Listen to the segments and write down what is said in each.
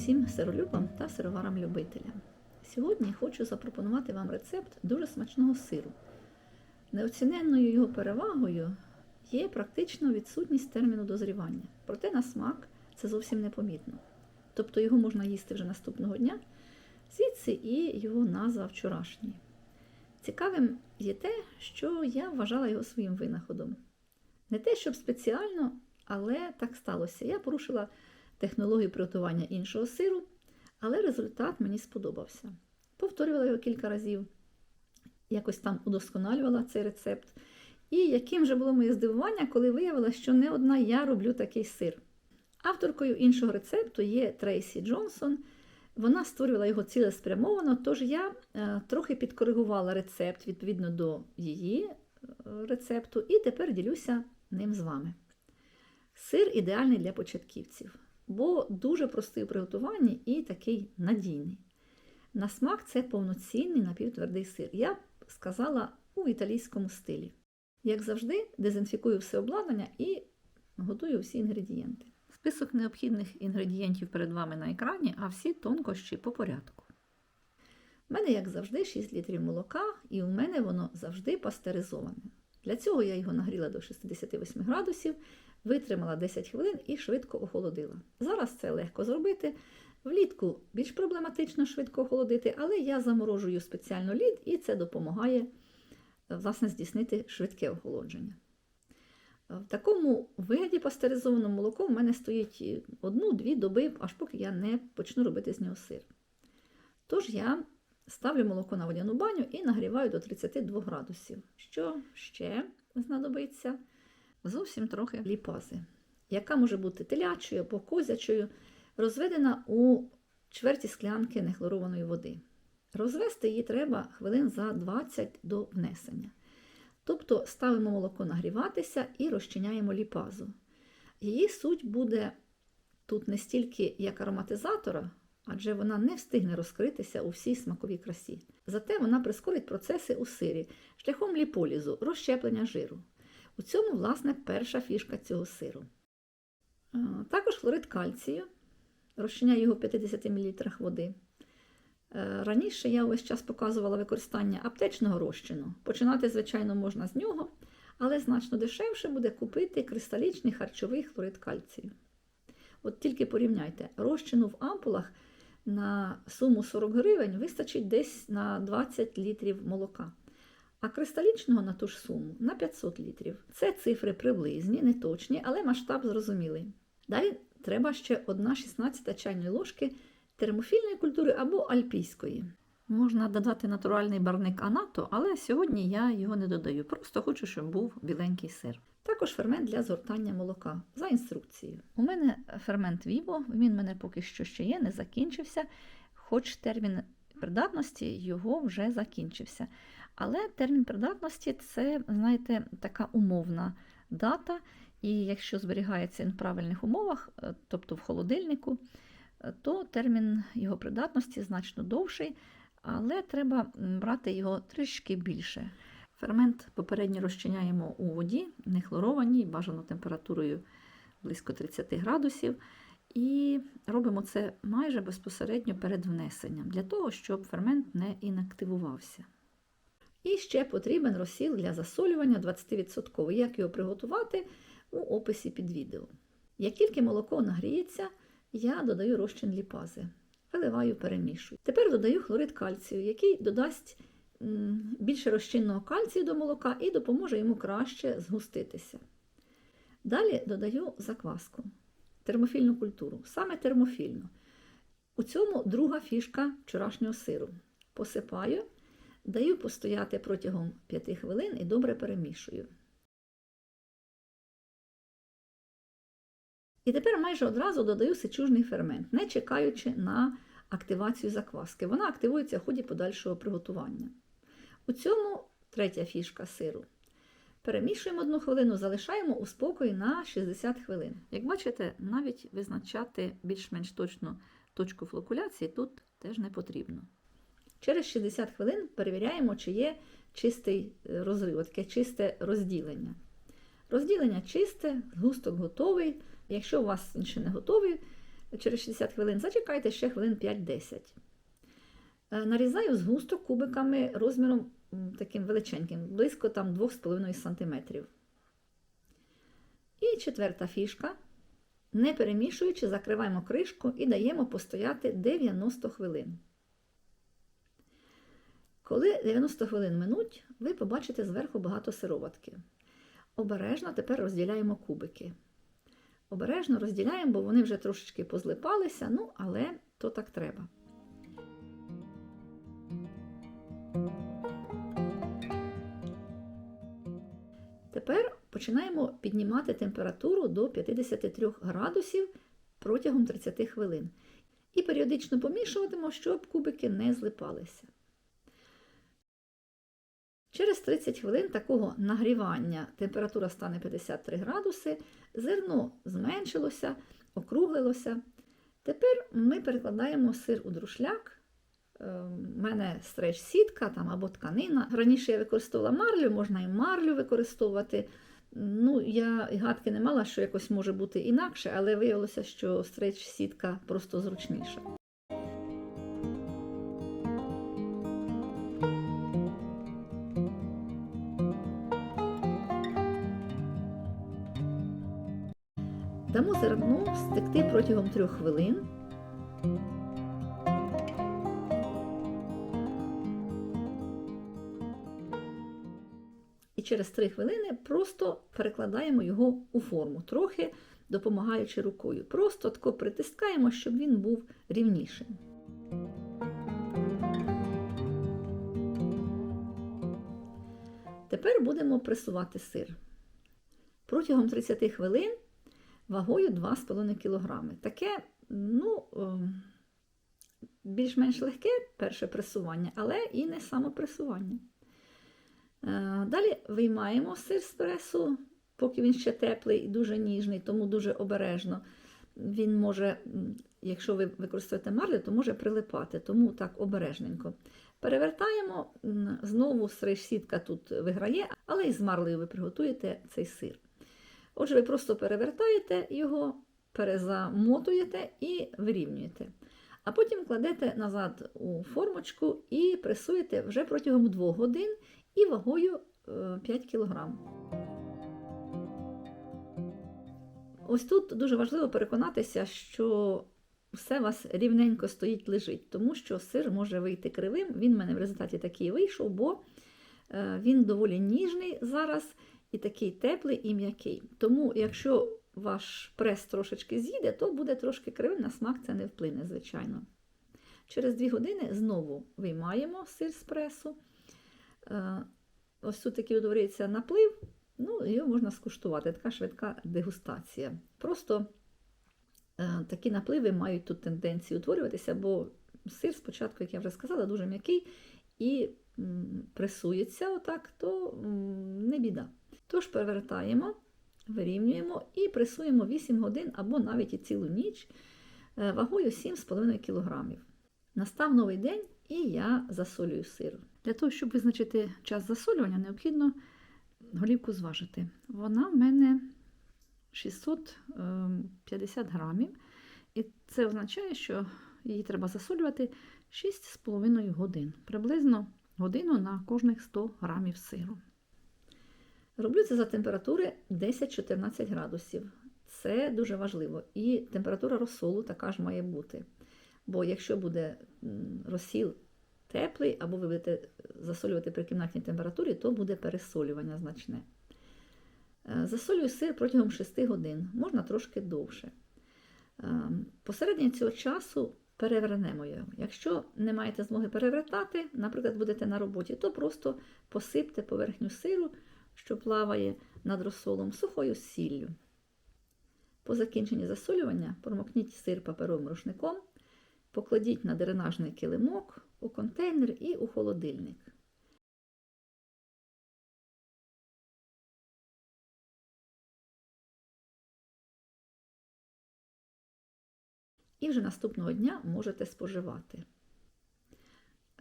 усім сиролюбам та сироварам-любителям. Сьогодні хочу запропонувати вам рецепт дуже смачного сиру. Неоціненною його перевагою є практично відсутність терміну дозрівання. Проте на смак це зовсім непомітно. Тобто його можна їсти вже наступного дня, звідси і його назва вчорашній. Цікавим є те, що я вважала його своїм винаходом. Не те, щоб спеціально, але так сталося. Я порушила технологію приготування іншого сиру, але результат мені сподобався. Повторювала його кілька разів, якось там удосконалювала цей рецепт. І яким же було моє здивування, коли виявилося, що не одна я роблю такий сир. Авторкою іншого рецепту є Трейсі Джонсон. Вона створювала його цілеспрямовано, тож я е, трохи підкоригувала рецепт відповідно до її е, рецепту, і тепер ділюся ним з вами. Сир ідеальний для початківців, бо дуже простий у приготуванні і такий надійний. На смак це повноцінний напівтвердий сир. Я б сказала у італійському стилі. Як завжди, дезінфікую все обладнання і готую всі інгредієнти. Список необхідних інгредієнтів перед вами на екрані, а всі тонкощі по порядку. У мене, як завжди, 6 літрів молока, і у мене воно завжди пастеризоване. Для цього я його нагріла до 68 градусів, витримала 10 хвилин і швидко охолодила. Зараз це легко зробити. Влітку більш проблематично швидко охолодити, але я заморожую спеціально лід, і це допомагає власне, здійснити швидке охолодження. В такому вигляді пастеризоване молоко в мене стоїть одну-дві доби, аж поки я не почну робити з нього сир. Тож я ставлю молоко на водяну баню і нагріваю до 32 градусів. Що ще знадобиться? Зовсім трохи ліпази, яка може бути телячою або козячою, розведена у чверті склянки нехлорованої води. Розвести її треба хвилин за 20 до внесення. Тобто ставимо молоко нагріватися і розчиняємо ліпазу. Її суть буде тут не стільки як ароматизатора, адже вона не встигне розкритися у всій смаковій красі. Зате вона прискорить процеси у сирі шляхом ліполізу, розщеплення жиру. У цьому, власне, перша фішка цього сиру. Також хлорид кальцію, розчиняю його в 50 мл води. Раніше я увесь час показувала використання аптечного розчину. Починати, звичайно, можна з нього, але значно дешевше буде купити кристалічний харчовий хлорид кальцію. От тільки порівняйте, розчину в ампулах на суму 40 гривень вистачить десь на 20 літрів молока, а кристалічного на ту ж суму на 500 літрів. Це цифри приблизні, не точні, але масштаб зрозумілий. Далі треба ще 1,16 чайної ложки термофільної культури або альпійської. Можна додати натуральний барник анато, але сьогодні я його не додаю. Просто хочу, щоб був біленький сир. Також фермент для згортання молока за інструкцією. У мене фермент Віво, він в мене поки що ще є, не закінчився, хоч термін придатності його вже закінчився. Але термін придатності це, знаєте, така умовна дата, і якщо зберігається в правильних умовах, тобто в холодильнику, то термін його придатності значно довший, але треба брати його трішки більше. Фермент попередньо розчиняємо у воді, не хлорованій, бажано температурою близько 30 градусів. І робимо це майже безпосередньо перед внесенням, для того, щоб фермент не інактивувався. І ще потрібен розсіл для засолювання 20%. Як його приготувати у описі під відео. Як тільки молоко нагріється, я додаю розчин ліпази, виливаю, перемішую. Тепер додаю хлорид кальцію, який додасть більше розчинного кальцію до молока і допоможе йому краще згуститися. Далі додаю закваску, термофільну культуру, саме термофільну. У цьому друга фішка вчорашнього сиру. Посипаю, даю постояти протягом 5 хвилин і добре перемішую. І тепер майже одразу додаю сечужний фермент, не чекаючи на активацію закваски. Вона активується в ході подальшого приготування. У цьому третя фішка сиру. Перемішуємо одну хвилину, залишаємо у спокої на 60 хвилин. Як бачите, навіть визначати більш-менш точну точку флокуляції тут теж не потрібно. Через 60 хвилин перевіряємо, чи є чистий розрив, таке чисте розділення. Розділення чисте, згусток готовий. Якщо у вас він ще не готовий, через 60 хвилин, зачекайте ще хвилин 5-10. Е, Нарізаю згусток кубиками розміром таким величеньким, близько там 2,5 см. І четверта фішка. Не перемішуючи, закриваємо кришку і даємо постояти 90 хвилин. Коли 90 хвилин минуть, ви побачите зверху багато сироватки. Обережно тепер розділяємо кубики. Обережно розділяємо, бо вони вже трошечки позлипалися, ну, але то так треба. Тепер починаємо піднімати температуру до 53 градусів протягом 30 хвилин. І періодично помішуватимо, щоб кубики не злипалися. Через 30 хвилин такого нагрівання температура стане 53 градуси, зерно зменшилося, округлилося. Тепер ми перекладаємо сир у друшляк. У мене стреч-сітка там, або тканина. Раніше я використовувала марлю, можна і марлю використовувати. Ну, я гадки не мала, що якось може бути інакше, але виявилося, що стреч-сітка просто зручніша. Дамо зерну стекти протягом трьох хвилин. І через 3 хвилини просто перекладаємо його у форму, трохи допомагаючи рукою. Просто тако притискаємо, щоб він був рівнішим. Тепер будемо пресувати сир. Протягом 30 хвилин вагою 2,5 кг. Таке, ну, ем, більш-менш легке перше пресування, але і не самопресування. Е, Далі виймаємо сир з пресу, поки він ще теплий і дуже ніжний, тому дуже обережно. Він може, якщо ви використовуєте марлю, то може прилипати, тому так обережненько. Перевертаємо, знову стриж-сітка тут виграє, але і з марлею ви приготуєте цей сир. Отже, ви просто перевертаєте його, перезамотуєте і вирівнюєте. А потім кладете назад у формочку і пресуєте вже протягом 2 годин і вагою е, 5 кг. Ось тут дуже важливо переконатися, що все у вас рівненько стоїть, лежить, тому що сир може вийти кривим. Він в мене в результаті такий вийшов, бо е, він доволі ніжний зараз і такий теплий і м'який. Тому, якщо ваш прес трошечки з'їде, то буде трошки кривим, на смак це не вплине, звичайно. Через 2 години знову виймаємо сир з пресу. Е, Ось тут такий утворюється наплив, ну, його можна скуштувати, така швидка дегустація. Просто е, такі напливи мають тут тенденцію утворюватися, бо сир спочатку, як я вже сказала, дуже м'який і пресується отак, то не біда. Тож перевертаємо, вирівнюємо і пресуємо 8 годин або навіть і цілу ніч е, вагою 7,5 кг. Настав новий день, і я засолюю сир. Для того, щоб визначити час засолювання, необхідно голівку зважити. Вона в мене 650 грамів, і це означає, що її треба засолювати 6,5 годин, приблизно годину на кожних 100 грамів сиру. Роблю це за температури 10-14 градусів. Це дуже важливо. І температура розсолу така ж має бути. Бо якщо буде розсіл теплий, або ви будете засолювати при кімнатній температурі, то буде пересолювання значне. Е, Засолюю сир протягом 6 годин, можна трошки довше. Е, Посередині цього часу перевернемо його. Якщо не маєте змоги перевертати, наприклад, будете на роботі, то просто посипте поверхню сиру, що плаває над розсолом, сухою сіллю. По закінченні засолювання промокніть сир паперовим рушником, покладіть на дренажний килимок, у контейнер і у холодильник. І вже наступного дня можете споживати.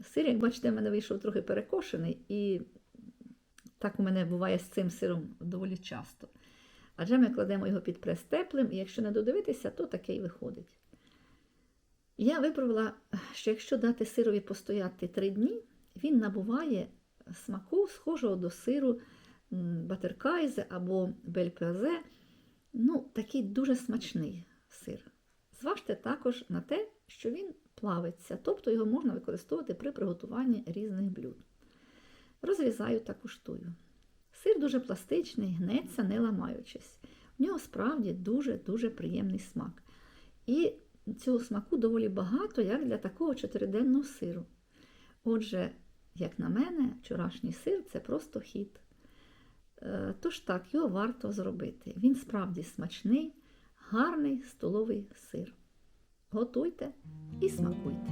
Сир, як бачите, в мене вийшов трохи перекошений, і так у мене буває з цим сиром доволі часто. Адже ми кладемо його під прес теплим, і якщо не додивитися, то таке й виходить. Я виправила, що якщо дати сирові постояти три дні, він набуває смаку, схожого до сиру батеркайзе або бельпезе. Ну, такий дуже смачний сир. Зважте також на те, що він плавиться, тобто його можна використовувати при приготуванні різних блюд. Розрізаю та куштую. Сир дуже пластичний, гнеться, не ламаючись. В нього справді дуже-дуже приємний смак. І цього смаку доволі багато, як для такого чотириденного сиру. Отже, як на мене, вчорашній сир це просто хід. Е, Тож так, його варто зробити. Він справді смачний, гарний столовий сир. Готуйте і смакуйте.